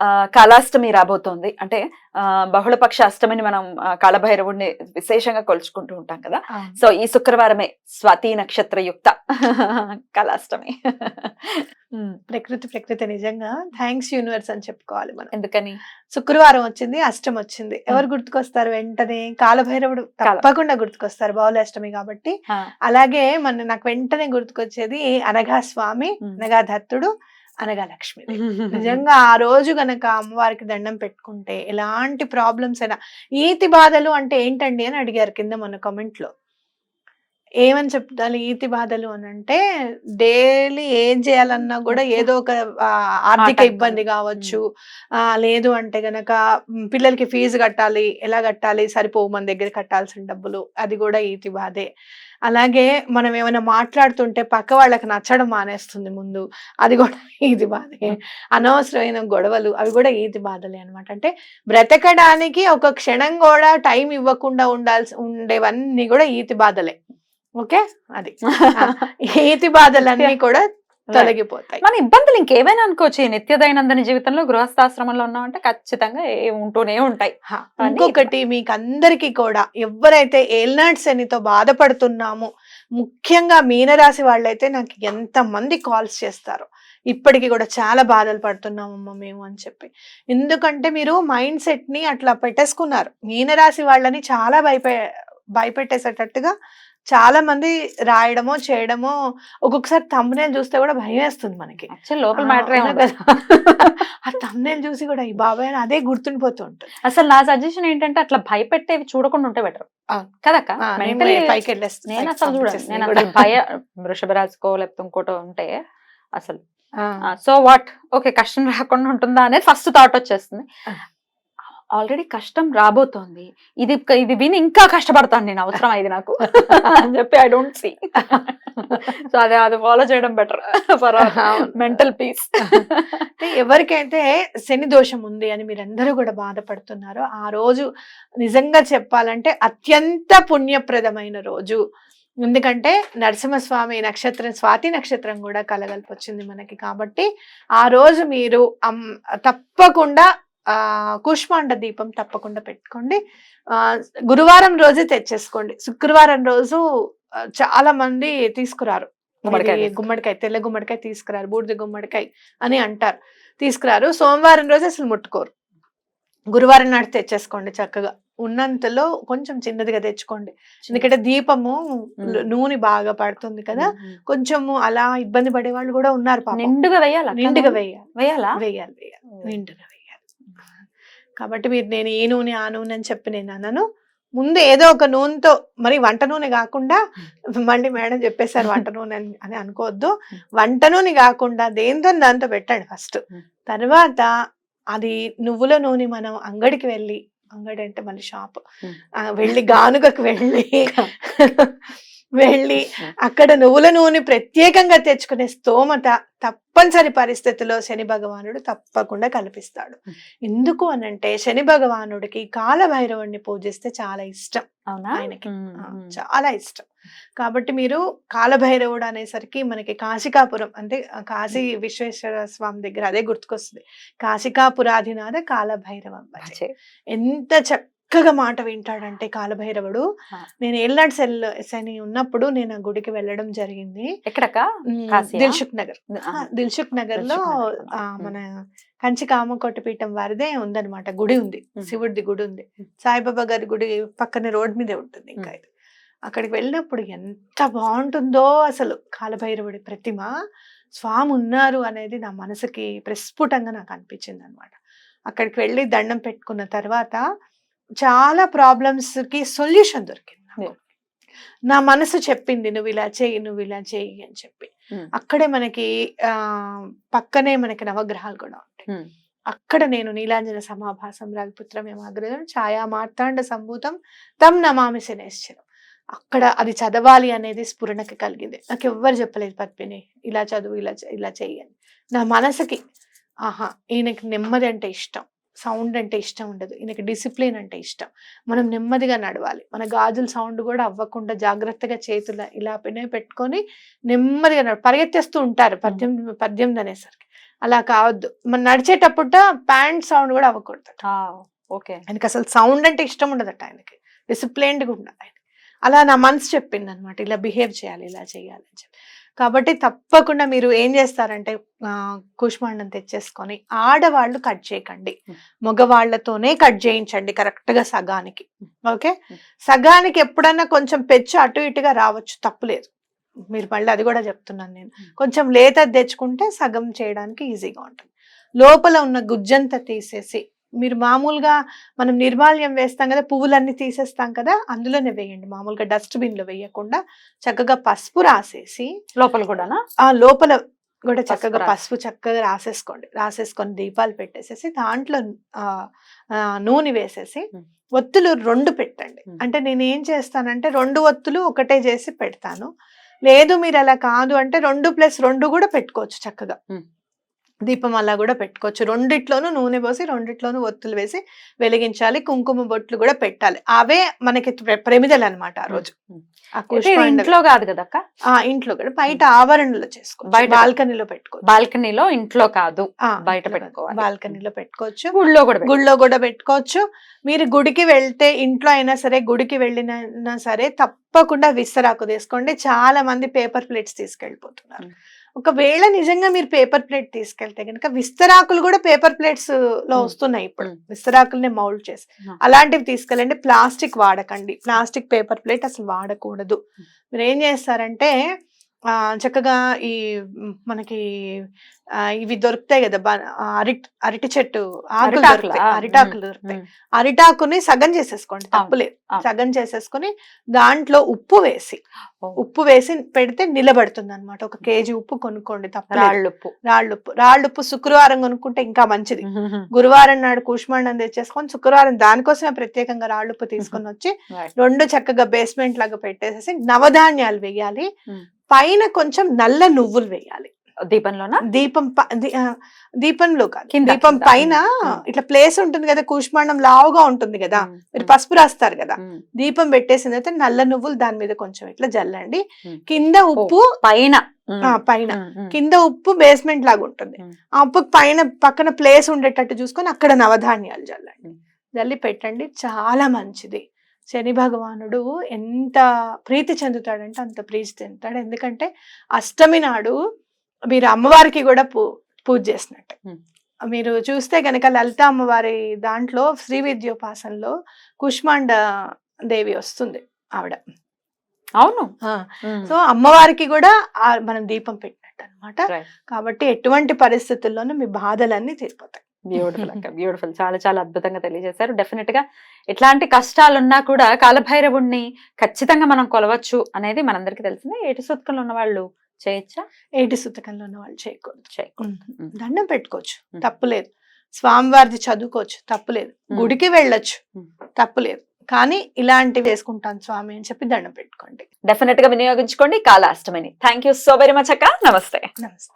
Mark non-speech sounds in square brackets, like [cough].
ఆ, కాళాష్టమి రాబోతోంది. అంటే ఆ, బహుళపక్ష అష్టమిని మనం ఆ, కాళభైరవుడిని విశేషంగా కొలుచుకుంటూ ఉంటాం కదా. సో ఈ శుక్రవారమే స్వాతి నక్షత్ర యుక్త [laughs] కాళాష్టమి ఉమ్, ప్రకృతి ప్రకృతి నిజంగా థ్యాంక్స్ యూనివర్స్ అని చెప్పుకోవాలి మనం. ఎందుకని? శుక్రవారం వచ్చింది అష్టం వచ్చింది. ఎవరు గుర్తుకొస్తారు వెంటనే? కాలభైరవుడు కాల- తప్పకుండా గుర్తుకొస్తారు బౌలాష్టమి కాబట్టి. ఆ, అలాగే మన నాకు వెంటనే గుర్తుకొచ్చేది అనగా స్వామి. అనగా దత్తుడు అనగా లక్ష్మి [laughs] నిజంగా ఆ రోజు గనక అమ్మవారికి దండం పెట్టుకుంటే ఎలాంటి ప్రాబ్లమ్స్ అయినా ఈతి బాధలు అంటే ఏంటండి అని అడిగారు కింద మన comment లో. ఏమని చెప్తారు ఈతి బాధలు అని అంటే డైలీ ఏం చేయాలన్నా కూడా ఏదో ఒక ఆర్థిక. ఇబ్బంది కావచ్చు ఆ లేదు అంటే గనక పిల్లలకి ఫీజు కట్టాలి ఎలా కట్టాలి సరిపోవు మన దగ్గర కట్టాల్సిన డబ్బులు అది కూడా ఈతి బాధే. అలాగే మనం ఏమైనా మాట్లాడుతుంటే పక్క వాళ్ళకి నచ్చడం మానేస్తుంది ముందు అది కూడా [laughs] ఈతి బాధే. అనవసరమైన గొడవలు అవి కూడా ఈతి బాధలే అన్నమాట. అంటే బ్రతకడానికి ఒక క్షణం కూడా టైం ఇవ్వకుండా ఉండాల్సి ఉండేవన్నీ కూడా ఈతి బాధలే. ఓకే? అది. [laughs] ఈతి బాధలన్నీ కూడా తొలగిపోతాయి. మన ఇబ్బందులు ఇంకేమైనా అనుకోవచ్చు. ఈ నిత్య దైనందిన జీవితంలో గృహస్థాశ్రమంలో ఉన్నామంటే ఖచ్చితంగా ఏ ఉంటూనే ఉంటాయి. ఇంకొకటి మీకు అందరికీ కూడా ఎవరైతే ఏల్నాడ్ శనితో బాధపడుతున్నామో ముఖ్యంగా మీనరాశి వాళ్ళైతే నాకు ఎంత మంది కాల్స్ చేస్తారు ఇప్పటికి కూడా చాలా బాధలు పడుతున్నామమ్మా మేము అని చెప్పి. ఎందుకంటే మీరు మైండ్ సెట్ని అట్లా పెట్టేసుకున్నారు. మీనరాశి వాళ్ళని చాలా భయపె భయపెట్టేసేటట్టుగా చాలా మంది రాయడమో చేయడమో ఒక్కొక్కసారి తమ్మునేలు చూస్తే కూడా భయం వేస్తుంది మనకి. లోపల మ్యాటర్ అవునా. కదా? [laughs] ఆ తమ్మునేలు చూసి కూడా ఈ బాబాయ్ అని అదే గుర్తుండిపోతూ ఉంటుంది. అసలు నా సజెషన్ ఏంటంటే అట్లా భయపెట్టేవి చూడకుండా ఉంటే బెటర్. కదక్క? నేను అసలు చూడండి నేను. అసలు భయ వృషభ రాజుకో లేకపోతే ఇంకోటో ఉంటే అసలు. సో వాట్ ఓకే కష్టం రాకుండా ఉంటుందా అనేది ఫస్ట్ థాట్ వచ్చేస్తుంది. ఆల్రెడీ కష్టం రాబోతోంది. ఇది ఇది విని ఇంకా కష్టపడతాను నేను అవసరం ఇది నాకు. అని చెప్పి ఐ డోంట్ సీ సో అదే అది ఫాలో చేయడం బెటర్ ఫర్. మెంటల్ పీస్ ఎవరికైతే శని దోషం ఉంది అని మీరందరూ కూడా బాధపడుతున్నారో ఆ రోజు నిజంగా చెప్పాలంటే అత్యంత పుణ్యప్రదమైన రోజు. ఎందుకంటే నరసింహస్వామి నక్షత్రం స్వాతి నక్షత్రం కూడా కలగలిపి వచ్చింది మనకి. కాబట్టి ఆ రోజు మీరు తప్పకుండా కూష్మాండ దీపం తప్పకుండా పెట్టుకోండి. ఆ గురువారం రోజే తెచ్చేసుకోండి. శుక్రవారం రోజు చాలా మంది తీసుకురారు. గుమ్మడికాయ తెల్ల గుమ్మడికాయ తీసుకురారు. బూడిద గుమ్మడికాయ అని అంటారు. తీసుకురారు. సోమవారం రోజు అసలు ముట్టుకోరు. గురువారం నాడు తెచ్చేసుకోండి చక్కగా. ఉన్నంతలో కొంచెం చిన్నదిగా తెచ్చుకోండి. ఎందుకంటే దీపము నూనె బాగా పడుతుంది కదా. కొంచెము అలా ఇబ్బంది పడే వాళ్ళు కూడా ఉన్నారు నిండుగా వేయాలి? నిండుగా వేయాలి. వేయాలా? వేయాలి వేయాలి. నిండుగా కాబట్టి మీరు నేను ఈ నూనె ఆ నూనె అని చెప్పి నేను అన్నాను. ముందు ఏదో ఒక నూనెతో మరి వంట నూనె కాకుండా మళ్ళీ మేడం చెప్పేశారు వంట నూనె అని అని అనుకోవద్దు. వంట నూనె కాకుండా దేంతో దాంతో పెట్టండి ఫస్ట్. తర్వాత అది నువ్వుల నూనె మనం అంగడికి వెళ్ళి అంగడి అంటే మళ్ళీ షాప్. వెళ్ళి గానుగకు వెళ్ళి [laughs] వెళ్ళి అక్కడ నువ్వుల నూనె ప్రత్యేకంగా తెచ్చుకునే స్తోమత తప్పనిసరి పరిస్థితిలో శని భగవానుడు తప్పకుండా కల్పిస్తాడు. ఎందుకు అనంటే శని భగవానుడికి కాలభైరవుడిని పూజిస్తే చాలా ఇష్టం అవునా ఆయనకి. చాలా ఇష్టం కాబట్టి మీరు కాలభైరవుడు అనేసరికి మనకి కాశికాపురం అంటే కాశీ విశ్వేశ్వర స్వామి దగ్గర అదే గుర్తుకొస్తుంది కాశికాపురాధినాథ కాలభైరవం భజే. ఛే. చక్కగా మాట వింటాడంటే కాలభైరవుడు. నేను ఏళ్ళనాడు సెల్ శని ఉన్నప్పుడు నేను ఆ గుడికి వెళ్ళడం జరిగింది. కాశీయా? దిల్సుఖ్ నగర్. దిల్సుఖ్ నగర్లో. మన కంచి కామకోటి పీఠం వారిదే ఉందన్నమాట. గుడి ఉంది. శివుడిది గుడి ఉంది. సాయిబాబా గారి గుడి పక్కనే రోడ్ మీదే ఉంటుంది ఇంకా ఇది అక్కడికి వెళ్ళినప్పుడు ఎంత బాగుంటుందో అసలు కాలభైరవుడి ప్రతిమ. స్వామి ఉన్నారు అనేది నా మనసుకి ప్రస్ఫుటంగా నాకు అనిపించింది అనమాట అక్కడికి వెళ్ళి దండం పెట్టుకున్న తర్వాత చాలా ప్రాబ్లమ్స్కి సొల్యూషన్ దొరికింది. నా మనసు చెప్పింది నువ్వు ఇలా చెయ్యి నువ్వు ఇలా చెయ్యి అని చెప్పి. అక్కడే మనకి ఆ పక్కనే మనకి నవగ్రహాలు కూడా ఉంటాయి. అక్కడ నేను నీలాంజన సమాభాసం రవిపుత్రం అగ్రజం ఛాయా మార్తాండ సంభూతం తం నమామి శనేశ్వరం అక్కడ అది చదవాలి అనేది స్ఫురణకి కలిగింది నాకు ఎవ్వరు చెప్పలేదు పద్మిని ఇలా చదువు ఇలా ఇలా చెయ్యని నా మనసుకి ఆహా ఈయనకి నెమ్మది అంటే ఇష్టం సౌండ్ అంటే ఇష్టం ఉండదు. ఈయనకి డిసిప్లిన్ అంటే ఇష్టం. మనం నెమ్మదిగా నడవాలి. మన గాజుల సౌండ్ కూడా అవ్వకుండా జాగ్రత్తగా చేతుల ఇలా పెనే పెట్టుకొని నెమ్మదిగా నడ పరిగెత్తేస్తూ ఉంటారు పద్దెనిమిది పద్దెనిమిది అనేసరికి. అలా కావద్దు. మనం నడిచేటప్పుడు ప్యాంట్ సౌండ్ కూడా అవ్వకూడదు ఓకే. ఆయనకి అసలు సౌండ్ అంటే ఇష్టం ఉండదట ఆయనకి. డిసిప్లైన్డ్గా ఉండాలి ఆయన. అలా నా మనసు చెప్పింది అనమాట ఇలా బిహేవ్ చేయాలి ఇలా చేయాలి అని చెప్పి. కాబట్టి తప్పకుండా మీరు ఏం చేస్తారంటే కూష్మాండం తెచ్చేసుకొని ఆడవాళ్ళు కట్ చేయకండి. మగవాళ్ళతోనే కట్ చేయించండి కరెక్ట్గా సగానికి. ఓకే. సగానికి ఎప్పుడన్నా కొంచెం పెచ్చు అటు ఇటుగా రావచ్చు తప్పులేదు మీరు మళ్ళీ అది కూడా చెప్తున్నాను నేను. కొంచెం లేత తెచ్చుకుంటే సగం చేయడానికి ఈజీగా ఉంటుంది లోపల ఉన్న గుజ్జంతా తీసేసి మీరు మామూలుగా మనం నిర్మాల్యం వేస్తాం కదా పువ్వులన్నీ తీసేస్తాం కదా అందులోనే వేయండి మామూలుగా డస్ట్బిన్లో వేయకుండా చక్కగా పసుపు రాసేసి లోపల కూడానా ఆ లోపల కూడా చక్కగా. పసుపు చక్కగా రాసేసుకోండి రాసేసుకొని దీపాలు పెట్టేసేసి దాంట్లో నూనె వేసేసి. ఒత్తులు రెండు పెట్టండి. అంటే నేను ఏం చేస్తానంటే రెండు ఒత్తులు ఒకటే చేసి పెడతాను లేదు మీరు అలా కాదు అంటే రెండు ప్లస్ రెండు కూడా పెట్టుకోవచ్చు చక్కగా. దీపం అలా కూడా పెట్టుకోవచ్చు. రెండిట్లోనూ నూనె పోసి రెండిట్లోనూ ఒత్తులు వేసి వెలిగించాలి. కుంకుమ బొట్లు కూడా పెట్టాలి. అవే మనకి ప్ర- ప్రమిదలు అనమాట ఆ రోజు ఇంట్లో కాదు కదా అక్క? ఆ ఇంట్లో కూడా. బయట ఆవరణలో చేసుకోవచ్చు. బయట- బాల్కనీలో పెట్టుకోవచ్చు. బాల్కనీలో ఇంట్లో కాదు. ఆ, బయట పెట్టుకోవాలి. బాల్కనీలో పెట్టుకోవచ్చు. గుళ్ళో కూడా. గుళ్ళో కూడా పెట్టుకోవచ్చు. మీరు గుడికి వెళ్తే ఇంట్లో అయినా సరే గుడికి వెళ్ళినా సరే తప్పకుండా విస్తరాకు తీసుకోండి. చాలా మంది పేపర్ ప్లేట్స్ తీసుకెళ్ళిపోతున్నారు. ఒకవేళ నిజంగా మీరు పేపర్ ప్లేట్ తీసుకెళ్తే కనుక విస్తరాకులు కూడా పేపర్ ప్లేట్స్లో. వస్తున్నాయి ఇప్పుడు. విస్తరాకుల్ని మౌల్డ్ చేసి. అలాంటివి తీసుకెళ్ళండి ప్లాస్టిక్ వాడకండి ప్లాస్టిక్ పేపర్ ప్లేట్ అసలు వాడకూడదు మీరు ఏం చేస్తారంటే చక్కగా ఈ మనకి ఇవి దొరుకుతాయి కదా అరటి అరటి చెట్టు ఆకులు అరిటాకులా? దొరుకుతాయి అరిటాకులు దొరుకుతాయి. అరిటాకుని సగం చేసేసుకోండి తప్పులేదు అవును. సగం చేసేసుకొని దాంట్లో ఉప్పు వేసి. ఉప్పు వేసి పెడితే నిలబడుతుంది అనమాట ఒక కేజీ ఉప్పు కొనుక్కోండి తప్పలేదు రాళ్ళుప్పు రాళ్ళుప్పు రాళ్ళుప్పు శుక్రవారం కొనుక్కుంటే ఇంకా మంచిది గురువారం నాడు కూష్మాండం తెచ్చేసుకొని శుక్రవారం దానికోసమే ప్రత్యేకంగా రాళ్ళుప్పు తీసుకొని వచ్చి. రెండు చక్కగా బేస్మెంట్ లాగా పెట్టేసేసి నవధాన్యాలు వేయాలి. పైన కొంచెం నల్ల నువ్వులు వేయాలి దీపంలోనా దీపం దీపంలో కాదు దీపం. పైన. ఇట్లా ప్లేస్ ఉంటుంది కదా కూష్మాండం లావుగా ఉంటుంది కదా మీరు పసుపు రాస్తారు కదా. దీపం పెట్టేసిన తర్వాత నల్ల నువ్వులు దాని మీద కొంచెం ఇట్లా జల్లండి. కింద ఉప్పు పైన పైన. కింద ఉప్పు బేస్మెంట్ లాగా ఉంటుంది. ఆ ఉప్పు పైన పక్కన ప్లేస్ ఉండేటట్టు చూసుకొని అక్కడ నవధాన్యాలు జల్లండి. జల్లి పెట్టండి చాలా మంచిది శని భగవానుడు ఎంత ప్రీతి చెందుతాడంటే అంత ప్రీతి చెందుతాడు. ఎందుకంటే అష్టమి నాడు మీరు అమ్మవారికి కూడా పూ పూజ చేసినట్టు. మీరు చూస్తే గనక లలిత అమ్మవారి దాంట్లో శ్రీ విద్యోపాసనలో కుష్మాండ దేవి వస్తుంది ఆవిడ. అవును. సో అమ్మవారికి కూడా మనం దీపం పెట్టినట్టు అనమాట. కాబట్టి ఎటువంటి పరిస్థితుల్లోనూ మీ బాధలన్నీ తీరిపోతాయి. బ్యూటిఫుల్ అక్క బ్యూటిఫుల్ చాలా చాలా అద్భుతంగా తెలియజేశారు. డెఫినెట్గా ఎట్లాంటి కష్టాలున్నా కూడా కాలభైరవుణ్ణి ఖచ్చితంగా మనం కొలవచ్చు అనేది మనందరికీ తెలిసిందే. ఏటి సూత్కంలో ఉన్న వాళ్ళు చేయొచ్చా? ఏటి సుతకంలో ఉన్న వాళ్ళు చేయకూడదు. చేయకూడదు. దండం పెట్టుకోవచ్చు. తప్పులేదు. స్వామివారిది చదువుకోవచ్చు. తప్పులేదు. గుడికి వెళ్ళొచ్చు. తప్పులేదు. కానీ ఇలాంటివి వేసుకుంటాను స్వామి అని చెప్పి దండం పెట్టుకోండి. డెఫినెట్గా వినియోగించుకోండి. కాలాష్టమిని thank you so very much అక్క. నమస్తే. నమస్తే.